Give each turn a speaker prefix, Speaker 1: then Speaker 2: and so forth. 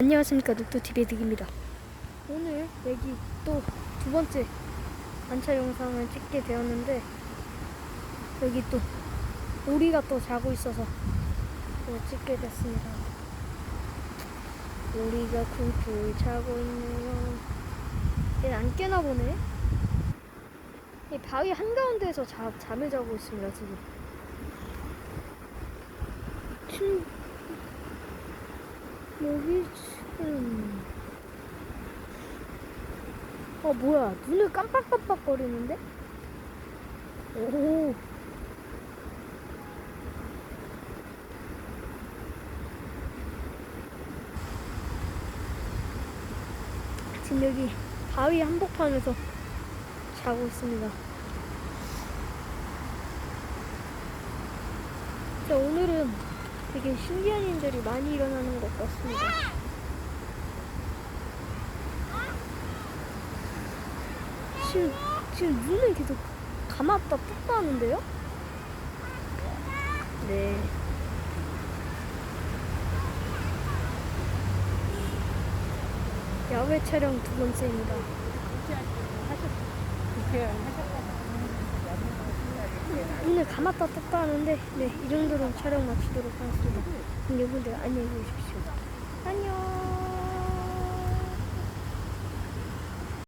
Speaker 1: 안녕하십니까 녹두TV의 득입니다. 오늘 여기 또 두 번째 관찰 영상을 찍게 되었는데 여기 또 오리가 또 자고 있어서 또 찍게 됐습니다. 오리가 쿵쿵 자고 있네요. 얘안 깨나 보네. 이 바위 한가운데에서 자, 잠을 자고 있습니다 지금. 친... 여기 지금 어 뭐야 눈을 깜빡깜빡 거리는데? 오 지금 여기 바위 한복판에서 자고 있습니다. 자, 오늘은 되게 신기한 일들이 많이 일어나는 것 같습니다. 지금, 지금 눈을 계속 감았다 떴다 하는데요? 네. 야외 촬영 두 번째입니다. 눈을 감았다 떴다 하는데, 네, 이 정도로 촬영 마치도록 하겠습니다. 여러분들 안녕히 계십시오. 안녕.